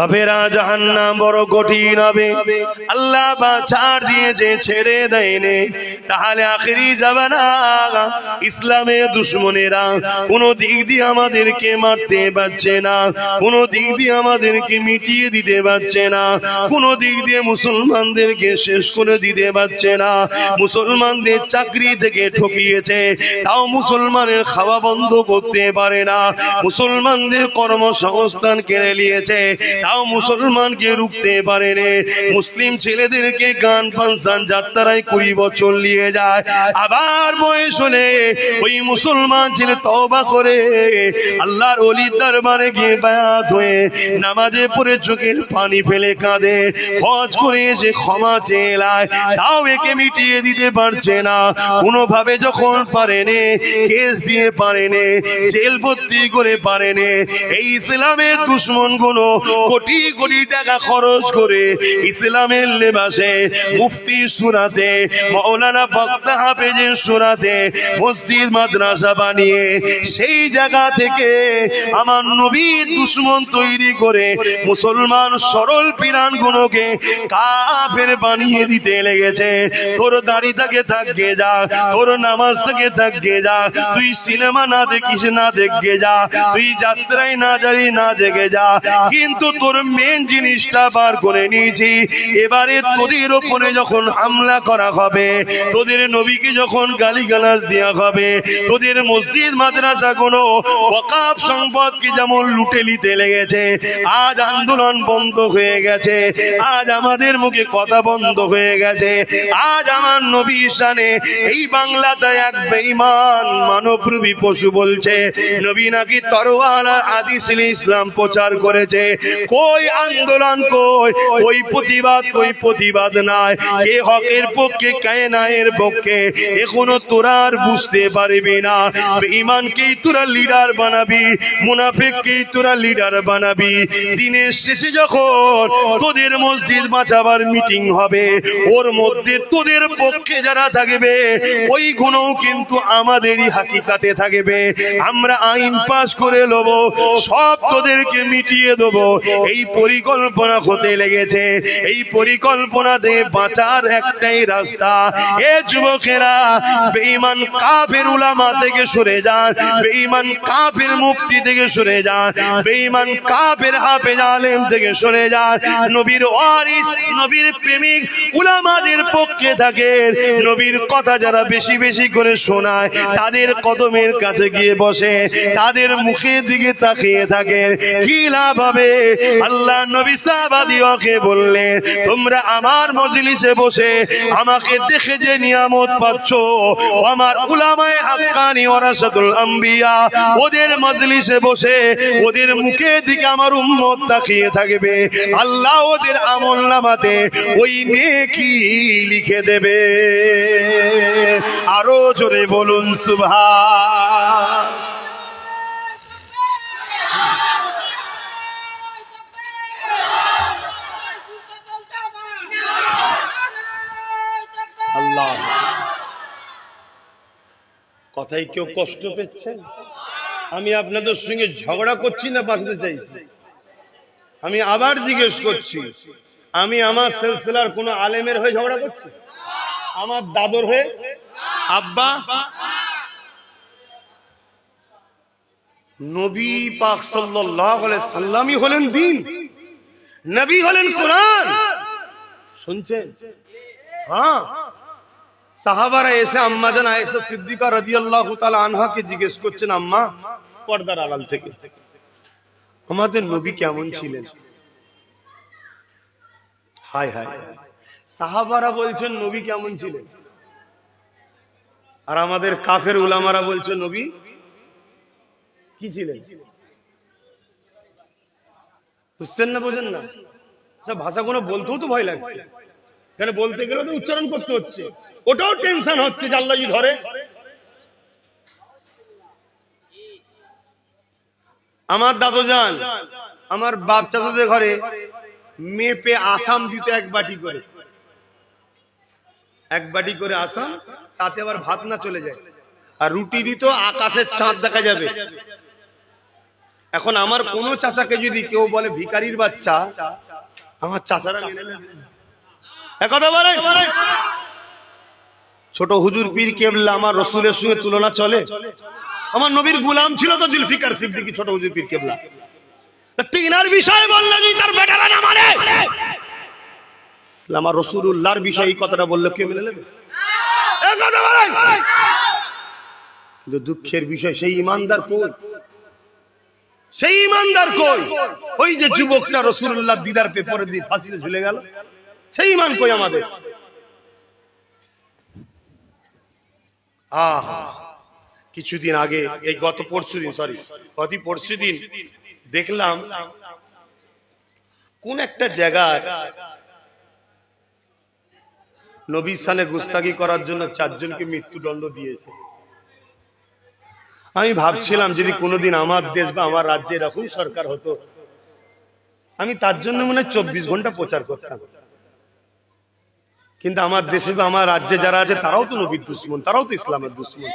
হবেরা জাহান্নাম বড় কঠিন হবে। আল্লাহ বা ছাড় দিয়েছে ছেড়ে দেয়নি, তাহলে আখেরি যাবে না। ইসলামের দুশ্মনেরা কোন দিক দিয়ে আমাদেরকে মারতে পারছে না, কোন দিক দিয়ে আমাদেরকে মিটিয়ে দিতে পারছে না, কোন দিক দিয়ে মুসলমানদেরকে শেষ করে দিতে পারছে না। মুসলমানদের চাকরি থেকে ঠকিয়েছে, তাও মুসলমানের খাওয়া বন্ধ করতে পারে না। মুসলমানদের কর্মসংস্থান কেড়ে নিয়েছে তাও মুসলমানকে রুখতে পারে রে। মুসলিম ছেলেদেরকে গান ফাংশন যাত্রায় কুড়ি বছর নিয়ে যায়। আবার বয়স হলে ওই মুসলমান ছেলে তওবা করে। আল্লাহর অলির দরবারে গিয়ে বায়াত হয়ে নামাজে পড়ে চোখের পানি ফেলে কাঁদে। হজ করে এসে ক্ষমা চেলায় তাও একে মিটিয়ে দিতে পারছে না। কোনোভাবে যখন পারেনে কেস দিয়ে পারেনে জেল ভর্তি করে পারেনে এই ইসলামের দুশ্মনগুলো কোটি কোটি টাকা খরচ করে ইসলামের লেবাসে মুফতি সুরাতে মৌলানা বক্তা হাফেজের সুরাতে মসজিদ, মাদ্রাসা বানিয়ে সেই জায়গা থেকে আমার নবীর দুশ্মন তৈরি করে মুসলমান সরল পিরান গুলোকে কাফের বানিয়ে দিতে লেগেছে। তোর দাড়ি থেকে থাকবে যা, তোর নামাজ থেকে থাকবে যা, তুই সিনেমা না দেখিস না দেখবে যা, তুই যাত্রায় না জারি না দেখে যা। কিন্তু তোর মেন জিনিসটা বার করে নিয়েছি। এবারে তোদের ওপরে যখন হামলা করা হবে, তোদের নবীকে যখন গালিগালাজ দেওয়া হবে, তোদের মসজিদ মাদ্রাসা কোনো ওয়াকাফ সম্পদকে যেমন লুটে নিতে লেগেছে, আজ আন্দোলন বন্ধ হয়ে গেছে, আজ আমাদের মুখে কথা বন্ধ হয়ে গেছে, আজ আমার নবী শানে এই বাংলাতে এক বেঈমান মানবরূপী পশু বলছে। নবী নাকি তরোয়াল আর আদিসিল ইসলাম প্রচার করেছে। কই আন্দোলন কই? ওই প্রতিবাদ কই প্রতিবাদ নাই। কে হকের পক্ষে, কে নায়ের পক্ষে? এখনও তোরা আর বুঝতে পারবি না। ইমানকেই তোরা লিডার বানাবি? মুনাফিককেই তোরা লিডার বানাবি? দিনের শেষে যখন তোদের মসজিদ বাঁচাবার মিটিং হবে, ওর মধ্যে তোদের পক্ষে যারা থাকবে, ওই গুণও কিন্তু আমাদেরই হাকিকাতে থাকবে। আমরা আইন পাশ করে নেব সব তোদেরকে মিটিয়ে দেব। এই পরিকল্পনা হতে লেগেছে। এই পরিকল্পনা পরিকল্পনাতে বাঁচার একটাই রাস্তা। এ যুবকেরা বেঈমান কাফের উলামা থেকে সরে যান, বেঈমান কাফের মুক্তি থেকে সরে যান, বেঈমান কাফের হাফেজ আলেম থেকে সরে যান। নবীর ওয়ারিস, নবীর প্রেমিক উলামাদের পক্ষে থাকেন। নবীর কথা যারা বেশি বেশি করে শোনায়, তাদের কদমের কাছে গিয়ে বসে, তাদের মুখের দিকে তাকিয়ে থাকেন। কি লাভ হবে? আল্লাহ নবী সাহাবাদিওকে বললেন তোমরা আমার মজলিসে বসে আমাকে দেখে যে নিয়ামত পাচ্ছ, আমার উলামায়ে হাক্কানি ওয়ারাসাতুল আম্বিয়া, ওদের মজলিসে বসে ওদের মুখে দিকে আমার উম্মত তাকিয়ে থাকবে, আল্লাহ ওদের আমল নামাতে ওই নেকি লিখে দেবে। আরও জোরে বলুন, সুবহান। আল্লাহ কথাই কেউ কষ্ট পেচ্ছেন আমি আপনাদের সঙ্গে ঝগড়া করছি না, বাঁচতে চাইছি। আমি আবার জিজ্ঞেস করছি, আমি আমার সিলসিলার কোন আলেমের হয়ে ঝগড়া করছি? আমার দাদর হয়ে? আব্বা? নবী পাক সাল্লামই হলেন দিন। নবী হলেন কোরআন। শুনছেন? হ্যাঁ। সাহাবারা এসে আম্মা আম্মাজান আয়েশা সিদ্দিকা রাদিয়াল্লাহু তাআলা আনহাকে জিজ্ঞেস করছেন, আম্মা, পর্দার আড়াল থেকে আমাদের নবী কেমন ছিলেন? হায় হায়, সাহাবারা বলছেন, নবী কেমন ছিলেন? আর আমাদের কাফের উলামারা বলছে নবী কি ছিলেন? বুঝছেন না, বোঝেন না? সব ভাষাগুলো বলতেও তো ভয় লাগছে। কেন বলতে গেলে তো উচ্চারণ করতে হচ্ছে। ওটাও টেনশন হচ্ছে যে আল্লাহ ধরে। আমার দাদু যান আমার বাপ চাচাদের ঘরে মেপে আসাম দিত এক বাটি করে। এক বাটি করে আসাম, তাতে আবার ভাত না চলে যায়। আর রুটি দিত আকাশের চাঁদ দেখা যাবে। এখন আমার কোনো চাচাকে যদি কেউ বলে ভিকারির বাচ্চা, আমার চাচারা বলে। ছোট হুজুর পীর কেবলা আমার রসুলের সঙ্গে তুলনা চলে। আমার নবীর গুলাম ছিল তো জুলফিকার সিদ্দিকী ছোট হুজুর পীর কেবলা। তিনার বললে যদি তার বেটারা না মানে। আমার রসুল্লাহর বিষয়ে এই কথাটা বললে কে মেনে নেবে? কিন্তু দুঃখের বিষয়, সেই ইমানদার কই? সেই ইমানদার কই? ওই যে যুবকটা রসুল্লাহ দিদার পেপারে দিয়ে ফাঁসিতে ঝুলে গেল। সেই ইমান কই আমাদের? আহা, কিছুদিন আগে, এই গত পরশু দিন সরি গত পরশু দিন দেখলাম কোন একটা জায়গায় নবী সানে গুস্তাগি করার জন্য চারজনকে মৃত্যুদণ্ড দিয়েছে। আমি ভাবছিলাম যদি কোনোদিন আমার দেশ বা আমার রাজ্যে এরকম সরকার হতো, আমি তার জন্য মনে হয় চব্বিশ ঘণ্টা প্রচার করতাম। কিন্তু আমার দেশে বা আমার রাজ্যে যারা আছে, তারাও তো নবীর দুশ্মন, তারাও তো ইসলামের দুশ্মন।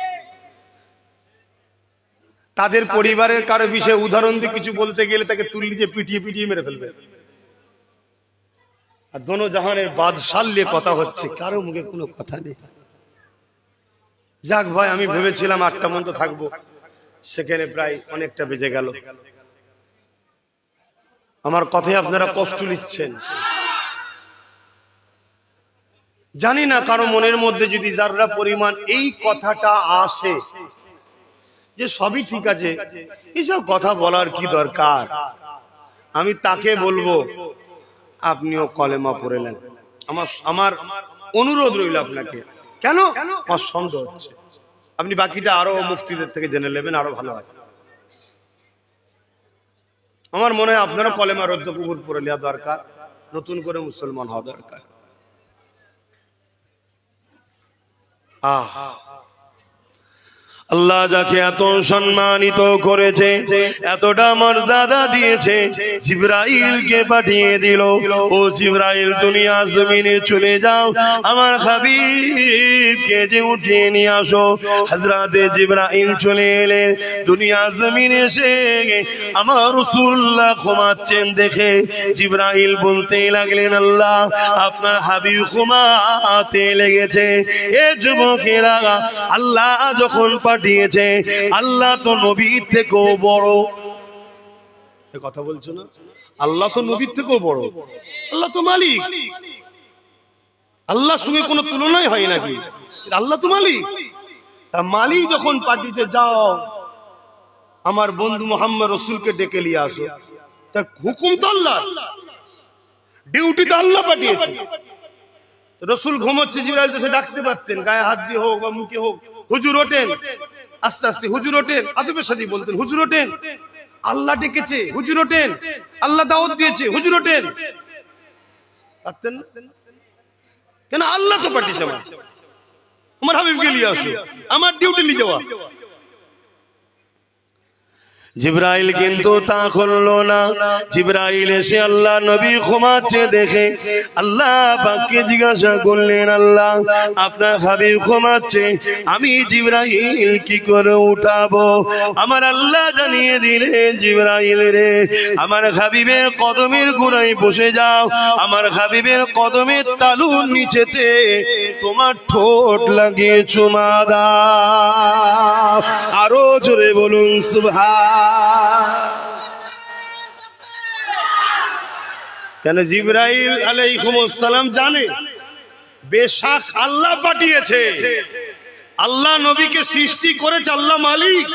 তাদের পরিবারের কারও বিষয়ে উদাহরণ দিয়ে কিছু বলতে গেলে তাকে তুলি দিয়ে পিটিয়ে পিটিয়ে মেরে ফেলবে। আর দোনো জাহানের বাদশাল নিয়ে কথা হচ্ছে, কারও মুখে কোনো কথা নেই। যাক ভাই, আমি ভেবেছিলাম আটটা মন্ত থাকব। সেখানে প্রায় অনেকটা বেজে গেল। আমার কথায় আপনারা কষ্ট নিচ্ছেন। জানি না কারও মনের মধ্যে যদি যারা পরিমাণ এই কথাটা আসে, যে সবই ঠিক আছে, এসব কথা বলার কি দরকার? আমি তাকে বলব, আপনিও কলেমা পড়েলেন আমার আমার অনুরোধ রইল আপনাকে। কেন? আমার সন্দেহ হচ্ছে। আপনি বাকিটা আরও মুফতিদের থেকে জেনে নেবেন, আরও ভালো হয়। আমার মনে হয় আপনারও কলেমা রদ্দ কুকুর পরে নেওয়া দরকার, নতুন করে মুসলমান হওয়া দরকার। আহ আল্লাহ যাকে এত সম্মানিত করেছে, এতটা মর্যাদা দিয়েছে, জিব্রাইলকে পাঠিয়ে দিল। ও জিব্রাইল দুনিয়া জমিনে চলে যাও। আমার হাবিবকে যে উঠিয়ে নিয়ে আসো। হযরতে জিব্রাইল চলে এলেন দুনিয়া জমিনে এসে আমার রাসূলুল্লাহ ঘুমাচ্ছেন দেখে জিব্রাইল বলতে লাগলেন, আল্লাহ, আপনার হাবিব ঘুমাতে লেগেছে। এ যুবকেরা, আল্লাহ যখন পাঠিয়েছে আল্লাহ তো নবীর থেকেও বড়। কথা বলছো না? আল্লাহ তো নবীর থেকেও বড়। আল্লাহ তো মালিক। আল্লাহর সঙ্গে কোনো তুলনাই হয় নাকি? আল্লাহ তো মালিক। তা মালিক যখন পাঠিয়েছে যাও, আমার বন্ধু মোহাম্মদ রসুলকে ডেকে নিয়ে আসো। তার হুকুম তো আল্লাহ ডিউটি তো আল্লাহ পাঠিয়েছে। রসুল ঘুমোচ্ছে জিবরাইল তো সে ডাকতে পারতেন, গায়ে হাত দিয়ে হোক বা মুখে হোক। হুজুর ওঠেন। আস্তে আস্তে হুজুর ওঠেন। আদবের সাথে বলতেন, হুজুর ওঠেন। আল্লাহ ডেকেছে, হুজুর ওঠেন। আল্লাহ দাওয়াত দিয়েছে, হুজুর ওঠেন। পারতেন কেন আল্লাহ তো পাঠিয়েছে আমার হাবিবকে নিয়ে আসো। আমার ডিউটি নিয়ে যাওয়া। জিব্রাইল কিন্তু তা করল না। জিব্রাইল এসে আল্লাহ নবী ঘুমাচ্ছে দেখে। আল্লাহ পাককে জিজ্ঞাসা করলেন, আল্লাহ, আপনার হাবিব ঘুমাচ্ছে, আমি জিব্রাইল কি করে উঠাবো? আমার আল্লাহ জানিয়ে দিলেন, জিব্রাইল রে, আমার হাবিবের কদমের গুড়াই বসে যাও। আমার হাবিবের কদমের তালুর নিচেতে তোমার ঠোঁট লাগিয়ে চুমা দাও। আরও জোরে বলুন কেন জিব্রাইল আলাইকুমসালাম জানে? বেশাক আল্লাহ পাঠিয়েছে। আল্লাহ নবীকে সৃষ্টি করেছে, আল্লাহ মালিক।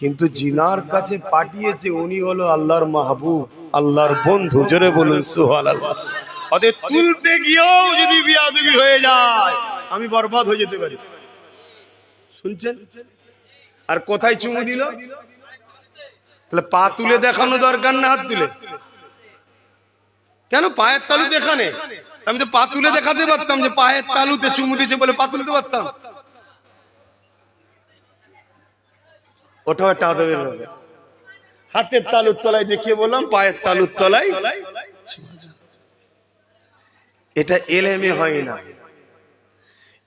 কিন্তু জিনার কাছে পাঠিয়েছে, উনি হলো আল্লাহর মাহবুব, আল্লাহর বন্ধু। জোরে বলুন সুহাল আল্লাহ ওদের তুলতে গিয়েও যদি বিয়াদবি হয়ে যায়, আমি বরবাদ হয়ে যেতে পারি। শুনছেন? আর কোথায় চুমু দিল? তাহলে পা তুলে দেখানো দরকার না হাত তুলে? কেন পায়ের তালু দেখানে? আমি তো পা তুলে দেখাতে পারতাম যে পায়ের তালুতে চুমু দিয়েছে বলে পা তুলতে পারতাম। ওটাও একটা আদবের ব্যাপার। হাতের তালুর তলায় দেখিয়ে বললাম, পায়ের তালুর তলায় এটা এলেমে হয় না।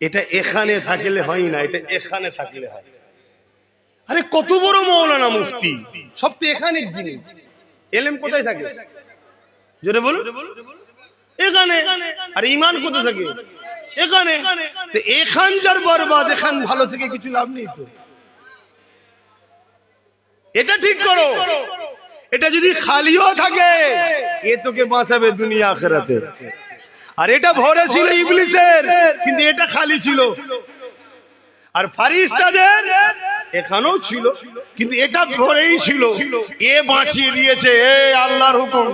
এটা এখানে থাকলে হয় না, এটা এখানে থাকলে হয় আরে কত বড় মৌলানা মুফতি? সব তো এখানের জিনিস। এলেম কোথায় থাকে? জোরে বলুন। এখানে? আর ইমান কোথায় থাকে? এখানে? এখান যার বরবাদ, এখান ভালো থেকে কিছু লাভ নেই তো। এটা ঠিক করো। এটা যদি খালিও থাকে, এ তোকে বাঁচাবে দুনিয়া আখেরাতে। আর এটা ভরে ছিল ইবলিসের, কিন্তু এটা খালি ছিল। আর ফারিস্তাদের এখানেও ছিল কিন্তু এটা ধরেই ছিল। এ বাঁচিয়ে দিয়েছে এ আল্লাহর হুকুম।